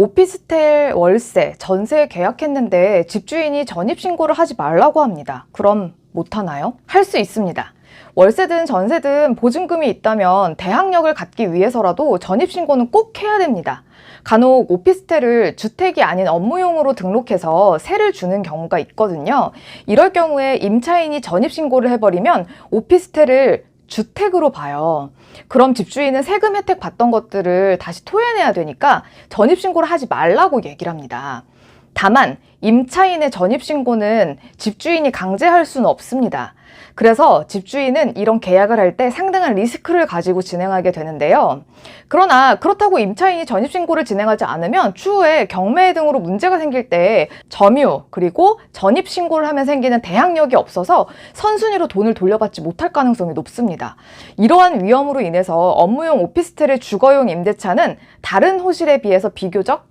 오피스텔 월세, 전세 계약했는데 집주인이 전입신고를 하지 말라고 합니다. 그럼 못하나요? 할 수 있습니다. 월세든 전세든 보증금이 있다면 대항력을 갖기 위해서라도 전입신고는 꼭 해야 됩니다. 간혹 오피스텔을 주택이 아닌 업무용으로 등록해서 세를 주는 경우가 있거든요. 이럴 경우에 임차인이 전입신고를 해버리면 오피스텔을 주택으로 봐요. 그럼 집주인은 세금 혜택 받던 것들을 다시 토해내야 되니까 전입신고를 하지 말라고 얘기를 합니다. 다만, 임차인의 전입신고는 집주인이 강제할 수는 없습니다. 그래서 집주인은 이런 계약을 할 때 상당한 리스크를 가지고 진행하게 되는데요. 그러나 그렇다고 임차인이 전입신고를 진행하지 않으면 추후에 경매 등으로 문제가 생길 때 점유 그리고 전입신고를 하면 생기는 대항력이 없어서 선순위로 돈을 돌려받지 못할 가능성이 높습니다. 이러한 위험으로 인해서 업무용 오피스텔의 주거용 임대차는 다른 호실에 비해서 비교적